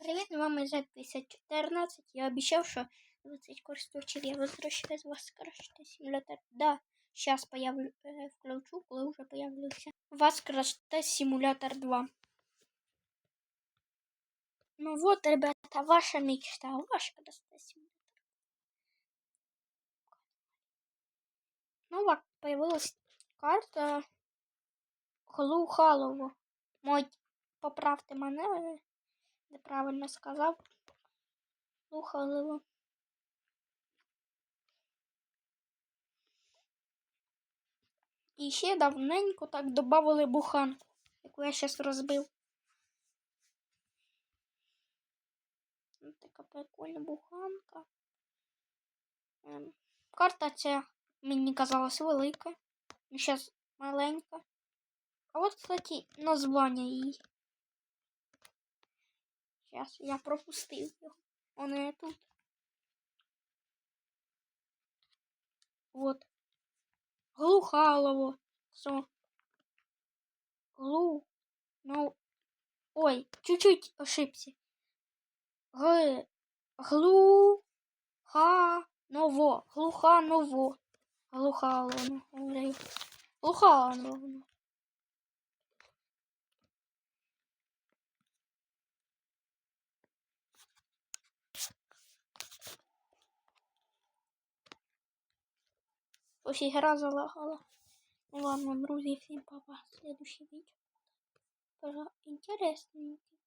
Привіт, з вами Z5014. Я обіцяв, що 20 користувачів я возвращаю з вас скорочити симулятор. Да, сейчас появлю, э, включу, коли вже появлюся. Вас краште симулятор 2. Ну вот, ребята, ваша мечта. Ваш краште симулятор. Ну вот, появилась карта Глухалово. Мой, поправте мене, неправильно сказав. Глухалово. І ще давненько так додавали буханку, яку я зараз розбив. Така прикольна буханка. Ем, карта ця мені казалась велика. Ну, зараз маленька. А от, кстати, названня її. Зараз я пропустив його. Воно тут. Вот. Глухалово. Все. Глу. Ну. Ой, чуть-чуть ошибся. Г. Глу. Ха. Ново. Глуха ново. Глухалово. Глухалово. Ось гра залагала. Ну ладно, друзі, всім папа. Следующий видео. Тоже интересненький.